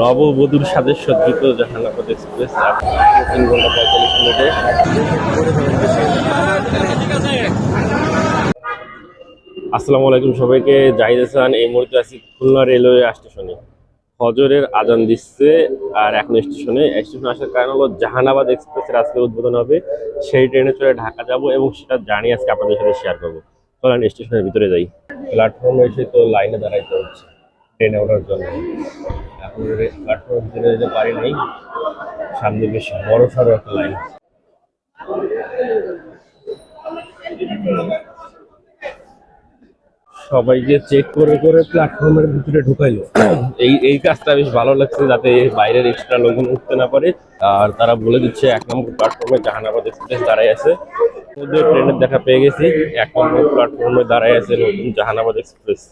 নববধূর সাথে সজ্জিত জাহানাবাদ এক্সপ্রেস তিন ঘণ্টা পঁয়তাল্লিশ মিনিটে। আসসালামু আলাইকুম সবাইকে, জাহিদ হাসান, এই মুহূর্তে আছি খুলনা রেলওয়ে স্টেশনে। হজরের আজান দিচ্ছে আর এখন স্টেশনে। স্টেশনে আসার কারণ হলো জাহানাবাদ এক্সপ্রেসের আজকে উদ্বোধন হবে। সেই ট্রেনে চড়ে ঢাকা যাব এবং সেটা জানি আজকে আপনাদের সাথে শেয়ার করব। চলেন স্টেশনের ভিতরে যাই। প্ল্যাটফর্মে এসে তো লাইনে দাঁড়াইতে হচ্ছে। ট্রেনে ওঠার জন্য। এখন প্ল্যাটফর্মের ভিতরে যেতে পারি নাই, সামনে বেশ বড় সড়ো একটা লাইন। সবাইকে চেক করে করে প্ল্যাটফর্মের ভিতরে ঢুকাইলো। এই এই কাজটা বেশ ভালো লাগছে যাতে বাইরের এক্সট্রা লোকজন উঠতে না পারে। আর তারা বলে দিচ্ছে, এক নম্বর প্ল্যাটফর্মে জাহানাবাদ এক্সপ্রেস দাঁড়ায় আছে। মধ্যে ট্রেনের দেখা পেয়ে গেছি। এক নম্বর প্ল্যাটফর্মে দাঁড়ায় আছে নতুন জাহানাবাদ এক্সপ্রেস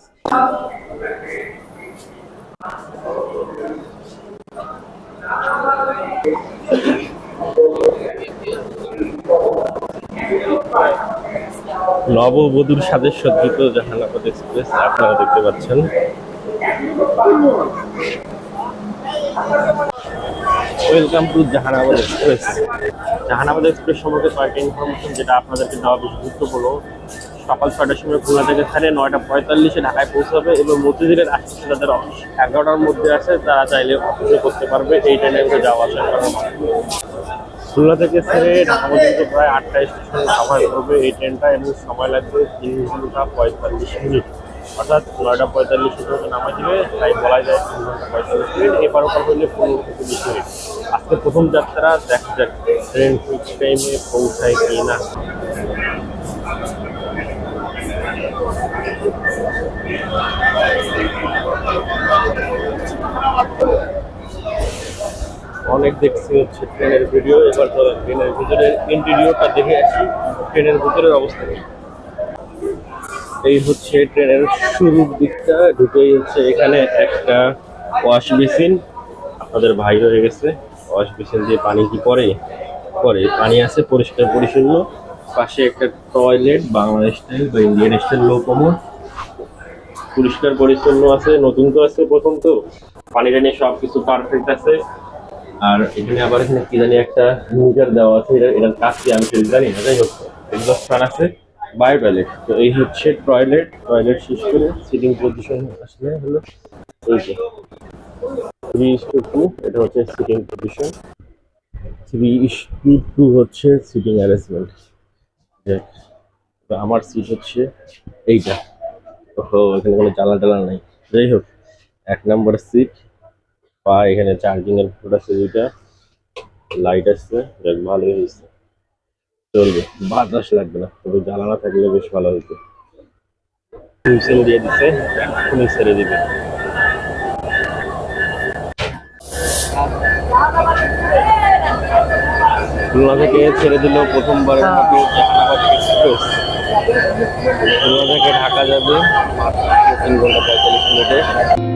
নববধূর সাথে সজ্জিত জাহানাবাদ এক্সপ্রেস, আপনারা দেখতে পাচ্ছেন। Welcome to Jahanabad express. Jahanabad express সম্পর্কে কয়েকটা ইনফরমেশন যেটা আপনাদেরকে দেওয়া বেশি গুরুত্বপূর্ণ। সকাল ছয়টার সময় খুলনা থেকে ছাড়ে নয়টা পঁয়তাল্লিশে ঢাকায় পৌঁছাবে এবং মতিঝিলের আশেপাশে যাদের অফিস এগারোটার মধ্যে আছে, তারা চাইলে অফিসে করতে পারবে। এই করে যাওয়া আসা মাধ্যমে খুলনা থেকে ছেড়ে ঢাকা পর্যন্ত প্রায় আটটা স্টেশন কাভার করবে এই ট্রেনটা এবং সময় লাগবে তিন ঘণ্টা পঁয়তাল্লিশ মিনিট। অর্থাৎ নয়টা পঁয়তাল্লিশ মিনিট নামা দিবে, তাই বলা যায় তিন ঘণ্টা পঁয়তাল্লিশ মিনিট। এবার ওপর হলে পনেরো থেকে বিশ মিনিট। আজকে প্রথম যাত্রা দেখা যাক ট্রেন ফিক্স টাইমে পৌঁছায় কি না অনেক দেখছি হচ্ছে ট্রেনের ভিডিও, এবার ট্রেনের ভিতরের ইন্টেরিয়রটা দেখে আসি, ট্রেনের ভিতরের অবস্থা এই হচ্ছে ট্রেনের শুরুর দিকটা, ঢুকেই হচ্ছে এখানে একটা ওয়াশ বেসিন আপনাদের ভাই হয়ে গেছে ওয়াশ বেসিন দিয়ে পানি কি করে পরে পানি আছে, পরিষ্কার, পরিচ্ছন্ন। পাশে একটা টয়লেট বাংলাদেশ স্টাইল বা ইন্ডিয়ান স্টাইল লো কমন পরিষ্কার, পরিচ্ছন্ন আছে, নতুন তো আছে প্রথম তো। পানি টানি সব কিছু পারফেক্ট আছে। আর এখানে আবার এখানে কি জানি একটা মিটার দেওয়া আছে, এটা এটার কাজ কি আমি ঠিক জানি না, যাই হোক এক্সস্ট ফ্যান আছে বায়ো টয়লেট তো এই হচ্ছে টয়লেট টয়লেট শেষ করে সিটিং পজিশন আসলে হলো এই যে। থ্রি ইস টু টু এটা হচ্ছে sitting position three is two two হচ্ছে সিটিং অ্যারেঞ্জমেন্ট আমার সিট হচ্ছে এইটা। ও এখানে কোনো জ্বালা টালা নাই। যাই হোক, এক নম্বর সিট পা এখানে চার্জিং এর পোর্ট আছে দুইটা। লাইট আসছে দেখ ভালোই হয়েছে চলবে বাতাস লাগবে না তবে জ্বালানা থাকলে বেশ ভালো হতো টিউশন দিয়ে দিচ্ছে ছেড়ে দিবে। খুলনা থেকে ছেড়ে দিল প্রথমবারের মতো জাহানাবাদ এক্সপ্রেস খুলনা থেকে ঢাকা যাবে তিন ঘণ্টা পঁয়তাল্লিশ মিনিটে।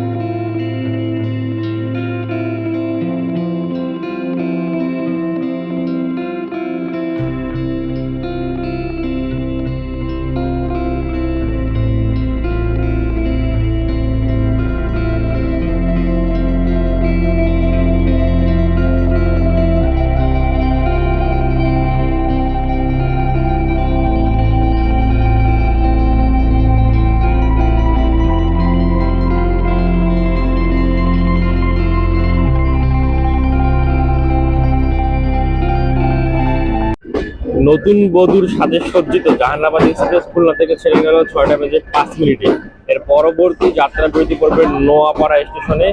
নতুন বধুর সাজে সজ্জিত জাহানাবাদ এক্সপ্রেস খুলনা থেকে ছেড়ে গেল ছয়টা বেজে পাঁচ মিনিটে। এর পরবর্তী যাত্রা বিরতি পড়বে নোয়াপাড়া স্টেশনে,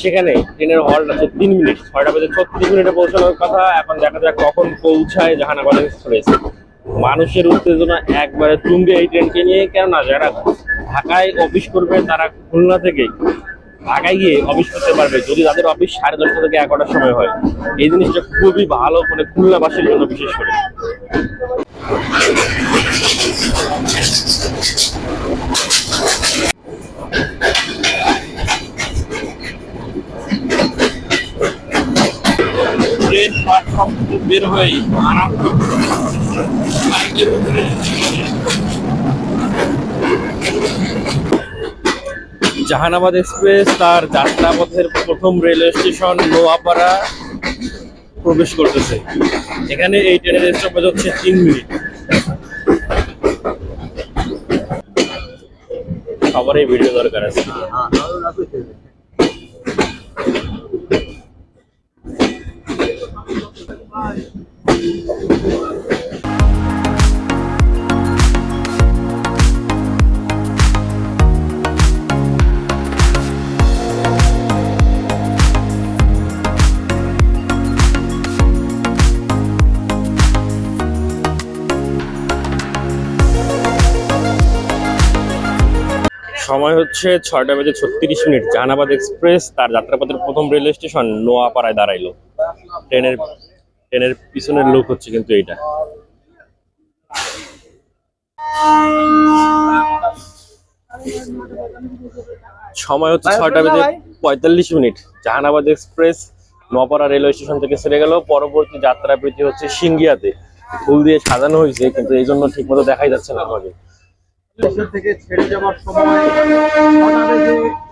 সেখানে ট্রেনের হল্ট আছে তিন মিনিট, ছয়টা বেজে ছত্রিশ মিনিটে পৌঁছানোর কথা। এখন দেখা যাক কখন পৌঁছায় জাহানাবাদ এক্সপ্রেস। মানুষের উত্তেজনা একবারে তুঙ্গে এই ট্রেনকে নিয়ে। কেননা যারা ঢাকায় অফিস করবে, তারা খুলনা থেকেই ঢাকায় গিয়ে অফিস করতে পারবে। যদি তাদের অফিস সাড়ে দশটা থেকে এগারোটার সময় হয়, এই জিনিসটা খুবই ভালো মানে খুলনাবাসীর জন্য বিশেষ করে। ট্রেন বের হয়েই আরাম জাহানাবাদ এক্সপ্রেস তার যাত্রাপথের প্রথম রেলওয়ে স্টেশন নোয়াপাড়া প্রবেশ করতেছে। এখানে এই ট্রেনের স্টপেজ হচ্ছে তিন মিনিট। সবার এই ভিডিও দরকার আছে। সময় হচ্ছে ছয়টা বেজে ছত্রিশ মিনিট। জাহানাবাদ এক্সপ্রেস তার যাত্রাপথের প্রথম রেলওয়ে স্টেশন নোয়াপাড়ায় দাঁড়াইলো। ট্রেনের ট্রেনের পিছনের লোক হচ্ছে কিন্তু এইটা। সময় হচ্ছে ছয়টা বেজে পঁয়তাল্লিশ minute. Jahanabad express Noapara railway station থেকে ছেড়ে গেল। পরবর্তী যাত্রা বৃদ্ধি হচ্ছে সিঙ্গিয়াতে। ফুল দিয়ে সাজানো হয়েছে কিন্তু এই জন্য ঠিক মতো দেখাই যাচ্ছে না আমাকে স্টেশন থেকে ছেড়ে যাওয়ার সময়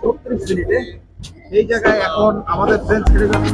ছত্রিশ মিনিটে এই জায়গায় এখন আমাদের ট্রেন ছেড়ে যাবে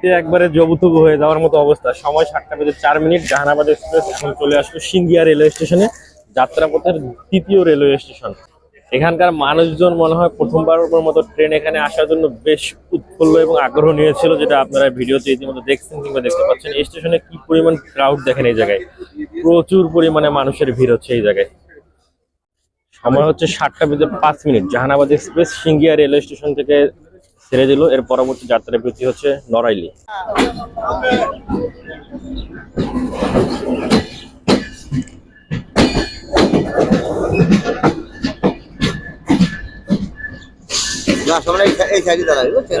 শীতে একবারে জবুথুবু হয়ে যাওয়ার মতো অবস্থা। সময় সাতটা বেজে চার মিনিট, জাহানাবাদ এক্সপ্রেস। এখন চলে আসলো সিঙ্গিয়া রেলওয়ে স্টেশনে, যাত্রাপথের তৃতীয় রেলওয়ে স্টেশন। এখানকার মানুষজন মনে হয় প্রথমবার মতো ট্রেন এখানে আসার জন্য বেশ উৎফুল্ল এবং আগ্রহ নিয়েছিল, যেটা আপনারা ভিডিওতে ইতিমধ্যে দেখছেন কিংবা দেখতে পাচ্ছেন। এই স্টেশনে কি পরিমাণ ক্রাউড দেখেন এই জায়গায়? প্রচুর পরিমাণে মানুষের ভিড় হচ্ছে এই জায়গায়। সময় হচ্ছে সাতটা বেজে পাঁচ minute. Jahanabad express Singia railway station থেকে ছেড়ে দিল। এর পরবর্তী যাত্রা বৃদ্ধি হচ্ছে নড়াইলি। না সামনে এই সাইডে দাঁড়াই বুঝছেন?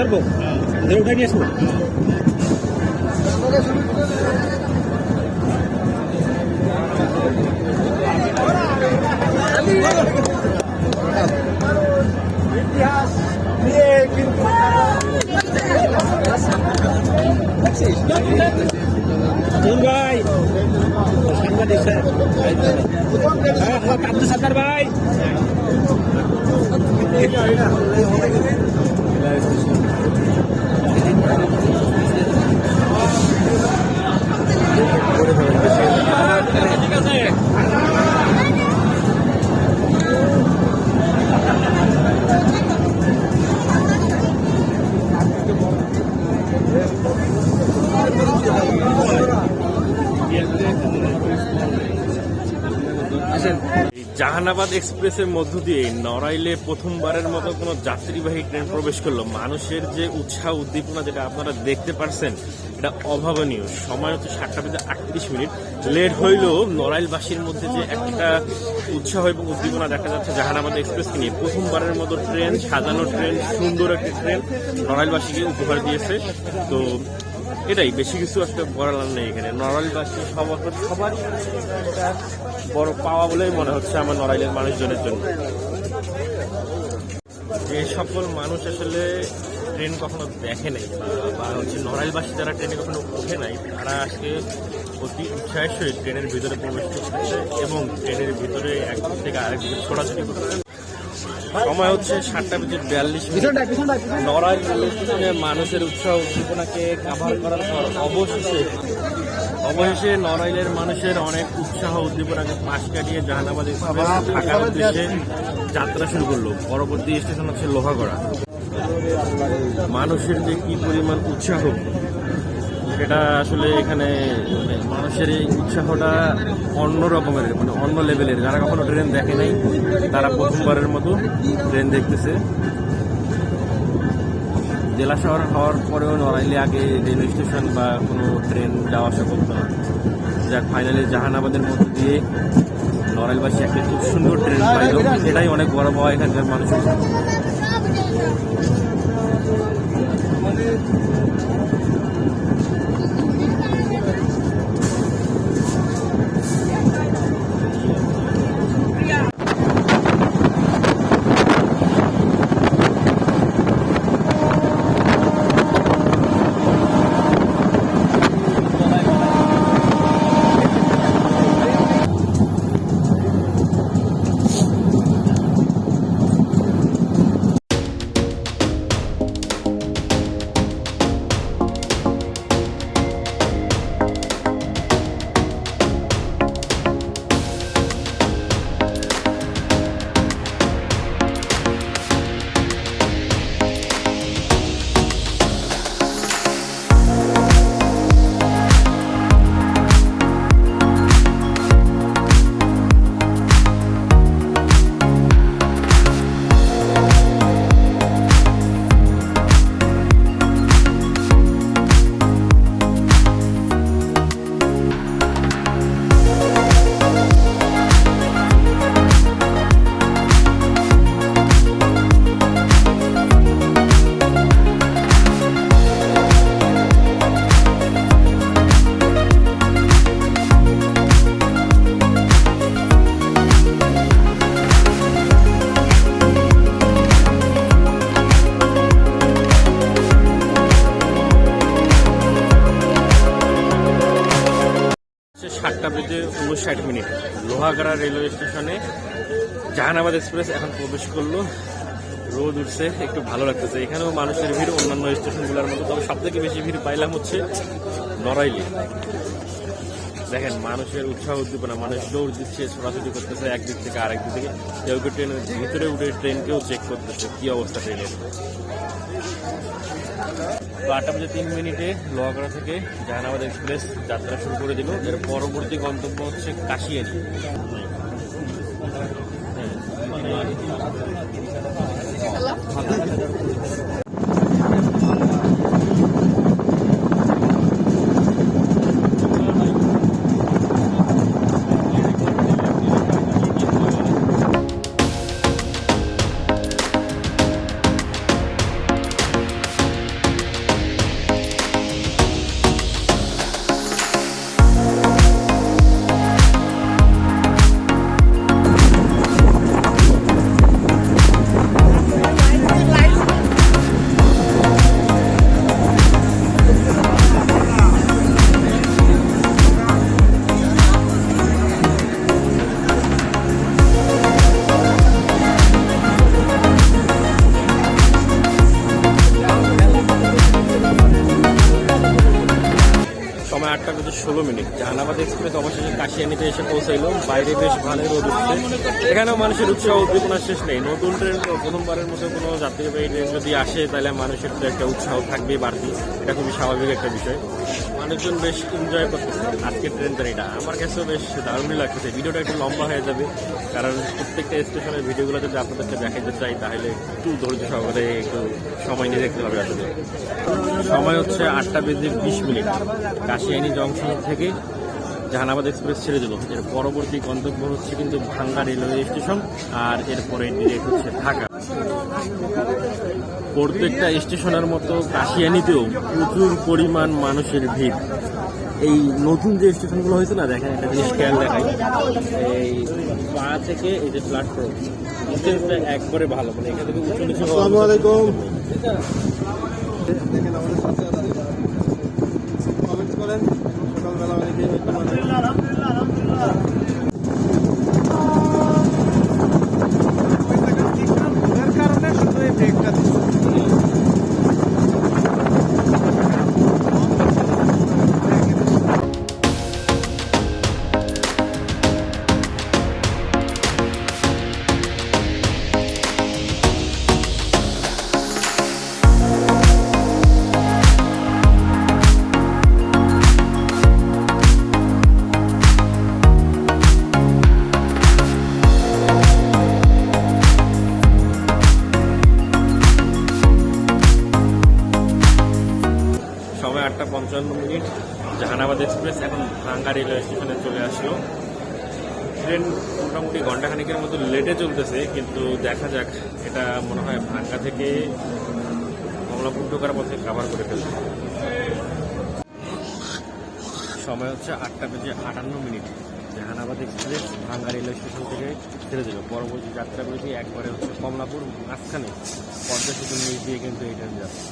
ধরে উঠে নিয়ে আসব। ইতিহাস নিয়ে কিন্তু ভাই সাংবাদিক স্যার। হ্যাঁ হ্যাঁ সরকার ভাই। এই এক্সপ্রেসের মধ্য দিয়ে নড়াইলে প্রথমবারের মতো কোনো যাত্রীবাহী ট্রেন প্রবেশ করল। মানুষের যে উৎসাহ, উদ্দীপনা যেটা আপনারা দেখতে পারছেন, এটা অভাবনীয়। সময় হচ্ছে সাতটা বেজে আটত্রিশ মিনিট। লেট হইলেও নড়াইলবাসীর মধ্যে যে একটা উৎসাহ এবং উদ্দীপনা দেখা যাচ্ছে জাহানাবাদ এক্সপ্রেসকে নিয়ে, প্রথমবারের মতো ট্রেন, সাজানো ট্রেন, সুন্দর একটি ট্রেন নড়াইলবাসীকে উপহার দিয়েছে। তো এটাই, বেশি কিছু একটা বলার নেই এখানে। নড়াইলবাসী সবার সবারই একটা বড় পাওয়া বলেই মনে হচ্ছে আমার নড়াইলের মানুষজনের জন্য। যে সকল মানুষ আসলে ট্রেন কখনো দেখে নাই, বা- হচ্ছে নড়াইলবাসী যারা ট্রেনে কখনো ওঠে নাই, তারা আজকে অতি উৎসাহের সহিত ট্রেনের ভিতরে প্রবেশ করতেছে এবং ট্রেনের ভিতরে একদিক থেকে আরেক ছোটাছুটি করতেছে সময় হচ্ছে সাতটা বেজে বিয়াল্লিশ নড়াইল মানুষের উৎসাহ উদ্দীপনাকে কাভার করার পর অবশেষে অবশেষে নড়াইলের মানুষের অনেক উৎসাহ উদ্দীপনাকে পাশ কাটিয়ে জাহানাবাদ ঢাকার উদ্দেশ্যে যাত্রা শুরু করল। পরবর্তী স্টেশন হচ্ছে লোহাগড়া। মানুষের যে কি পরিমাণ উৎসাহ সেটা আসলে এখানে মানে মানুষের এই উৎসাহটা অন্য রকমের মানে অন্য লেভেলের যারা কখনো ট্রেন দেখে নাই, তারা প্রথমবারের মতো ট্রেন দেখতেছে। জেলা শহর হওয়ার পরেও নড়াইলে আগে রেলওয়ে স্টেশন বা কোনো ট্রেন যাওয়া আসা করতো না। যাক ফাইনালি জাহানাবাদের মধ্য দিয়ে নড়াইলবাসী একটা খুব সুন্দর ট্রেন পাইল। এটাই অনেক বড় পাওয়া এখানকার মানুষের। বেজে উনষাট মিনিট। লোহাগাড়া রেলওয়ে স্টেশনে জাহানাবাদ এক্সপ্রেস এখন প্রবেশ করল। রোদ উঠছে, একটু ভালো লাগতেছে। এখানেও মানুষের ভিড়, অন্যান্য স্টেশনগুলোর মতো। তবে সব থেকে বেশি ভিড় পাইলাম হচ্ছে নড়াইলে। দেখেন, মানুষের উৎসাহ উদ্দীপনা, মানুষ দৌড় দিচ্ছে, ছোটাছুটি করতেছে একদিক থেকে আরেক দিক থেকে। কেউ কেউ ট্রেনের ভিতরে উঠে ট্রেনকেও চেক করতেছে, কি অবস্থা ট্রেনের? তো আটটা বাজে তিন মিনিটে লোহাগড়া থেকে জাহানাবাদ এক্সপ্রেস যাত্রা শুরু করে দিল। এর পরবর্তী গন্তব্য হচ্ছে কাশিয়ারি। রোদ উঠছে। এখানেও মানুষের উৎসাহ উদ্দীপনার শেষ নেই। নতুন ট্রেন প্রথমবারের মতো কোনো যাত্রীবাহী ট্রেন যদি আসে, তাহলে মানুষের তো একটা উৎসাহ থাকবেই বাড়তি। এটা খুবই স্বাভাবিক একটা বিষয়। মানুষজন বেশ এনজয় করতেছে। আজকের ট্রেন জার্নিটা আমার কাছেও বেশ দারুণই লাগতেছে। ভিডিওটা একটু লম্বা হয়ে যাবে, কারণ প্রত্যেকটা স্টেশনের ভিডিওগুলো যদি আপনাদেরকে দেখাতে চাই, তাহলে একটু ধৈর্য সহকারে একটু সময় নিয়ে দেখতে হবে আসলে। সময় হচ্ছে আটটা বেজে বিশ মিনিট। কাশিয়ানি জংশন থেকে জাহানাবাদ এক্সপ্রেস ছেড়ে দিল। এর পরবর্তী গন্তব্য হচ্ছে কিন্তু ভাঙ্গা রেলওয়ে স্টেশন আর এরপরে ডিরেক্ট হচ্ছে ঢাকা। প্রত্যেকটা স্টেশনের মতো কাশিয়ানিতেও প্রচুর পরিমাণ মানুষের ভিড়। এই নতুন যে স্টেশনগুলো হয়েছে না দেখেন একটা জিনিস খেয়াল দেখাই। এই পা থেকে এই যে প্ল্যাটফর্ম ডিস্টেন্সটা একবারে ভালো মানে এখান থেকে উঁচু নিচু আলাইকুম। দেখেন আমাদের সাথে আছে। কমেন্টস করেন। আটটা পঞ্চান্ন মিনিট জাহানাবাদ এক্সপ্রেস এখন ভাঙ্গা রেলওয়ে স্টেশনে চলে আসলো। ট্রেন মোটামুটি ঘন্টাখানিকের মতো লেটে চলতেছে, কিন্তু দেখা যাক, এটা মনে হয় ভাঙ্গা থেকে কমলাপুর ঢোকার পথে কাভার করে ফেলবে। সময় হচ্ছে আটটা বেজে আটান্ন minute. Jahanabad express Bhanga railway station থেকে ছেড়ে দিল। পরবর্তী যাত্রাগুলিটি একবারে হচ্ছে কমলাপুর মাঝখানে পদ্মা সেতুর নিচ দিয়ে কিন্তু এই ট্রেন যাচ্ছে।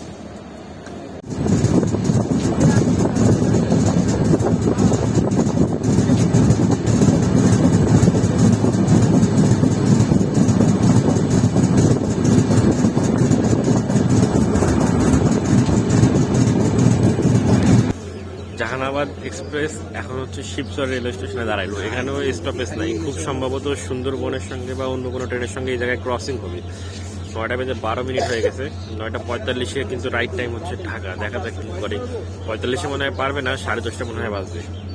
জাহানাবাদ এক্সপ্রেস এখন হচ্ছে শিবচর রেলওয়ে স্টেশনে দাঁড়াইলো। এখানেও স্টপেজ নাই। খুব সম্ভবত সুন্দরবনের সঙ্গে বা অন্য কোনো ট্রেনের সঙ্গে এই জায়গায় ক্রসিং হবে। নয়টা বেজে বারো মিনিট হয়ে গেছে। নয়টা পঁয়তাল্লিশে কিন্তু রাইট টাইম হচ্ছে ঢাকা। দেখা যাক কি করে। পঁয়তাল্লিশে মনে হয় পারবে না, সাড়ে দশটা মনে হয় বাজবে।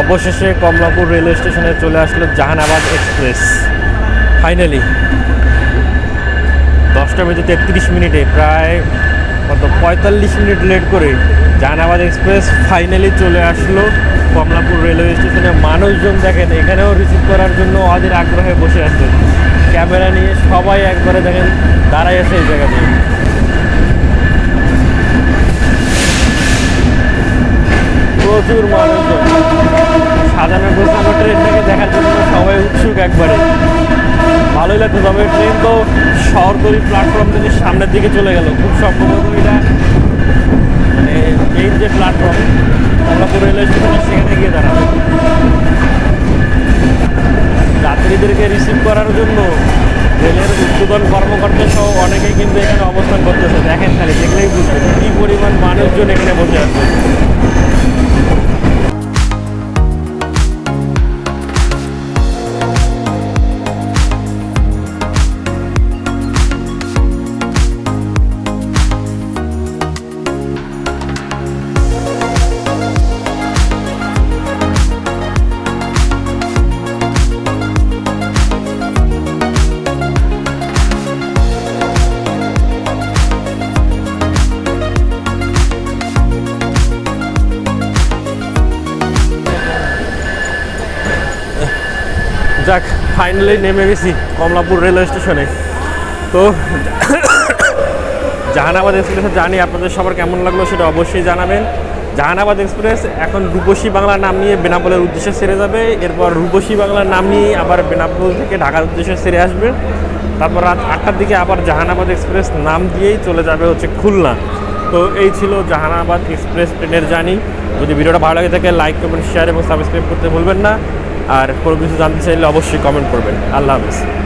অবশেষে কমলাপুর রেলওয়ে স্টেশনে চলে আসলো জাহানাবাদ এক্সপ্রেস। ফাইনালি দশটা বেজে তেত্রিশ মিনিটে, প্রায় কত, পঁয়তাল্লিশ মিনিট লেট করে জাহানাবাদ এক্সপ্রেস ফাইনালি চলে আসলো কমলাপুর রেলওয়ে স্টেশনে। মানুষজন দেখেন, এখানেও রিসিভ করার জন্য ওদের আগ্রহে বসে আছে ক্যামেরা নিয়ে সবাই একবারে দেখেন দাঁড়াই আছে এই জায়গাতে। প্রচুর মানুষজন। সাজানো গোছানো ট্রেনটাকে দেখার জন্য সবাই উৎসুক একবারে। ভালোই লাগতো তবে ট্রেন তো শহরতলি প্ল্যাটফর্ম থেকে সামনের দিকে চলে গেল। খুব সম্ভবত এটা। মানে এই যে প্ল্যাটফর্ম কমলাপুর রেলওয়ে স্টেশনে সেখানে গিয়ে দাঁড়াবে। যাত্রীদেরকে রিসিভ করার জন্য রেলের উদ্বোধন কর্মকর্তা সহ অনেকেই কিন্তু এখানে অবস্থান করতেছে। দেখেন খালি, দেখলেই বুঝবেন কী পরিমাণ মানুষজন এখানে বসে আছে। যাক ফাইনালি নেমে গেছি কমলাপুর রেলওয়ে স্টেশনে তো, জাহানাবাদ এক্সপ্রেসের জানি আপনাদের সবার কেমন লাগল সেটা অবশ্যই জানাবেন। জাহানাবাদ এক্সপ্রেস এখন রূপসী বাংলার নাম নিয়ে বেনাপোলের উদ্দেশ্যে সেরে যাবে। এরপর রূপসী বাংলার নাম নিয়ে আবার বেনাপোল থেকে ঢাকার উদ্দেশ্যে সেরে আসবে। তারপর রাত আটটার দিকে আবার জাহানাবাদ এক্সপ্রেস নাম দিয়েই চলে যাবে হচ্ছে খুলনা। তো এই ছিল জাহানাবাদ এক্সপ্রেস ট্রেনের জার্নি যদি ভিডিওটা ভালো লাগে থাকে লাইক কমেন্ট শেয়ার এবং সাবস্ক্রাইব করতে ভুলবেন না। আর কোনো কিছু জানতে চাইলে অবশ্যই কমেন্ট করবেন। আল্লাহ হাফিজ।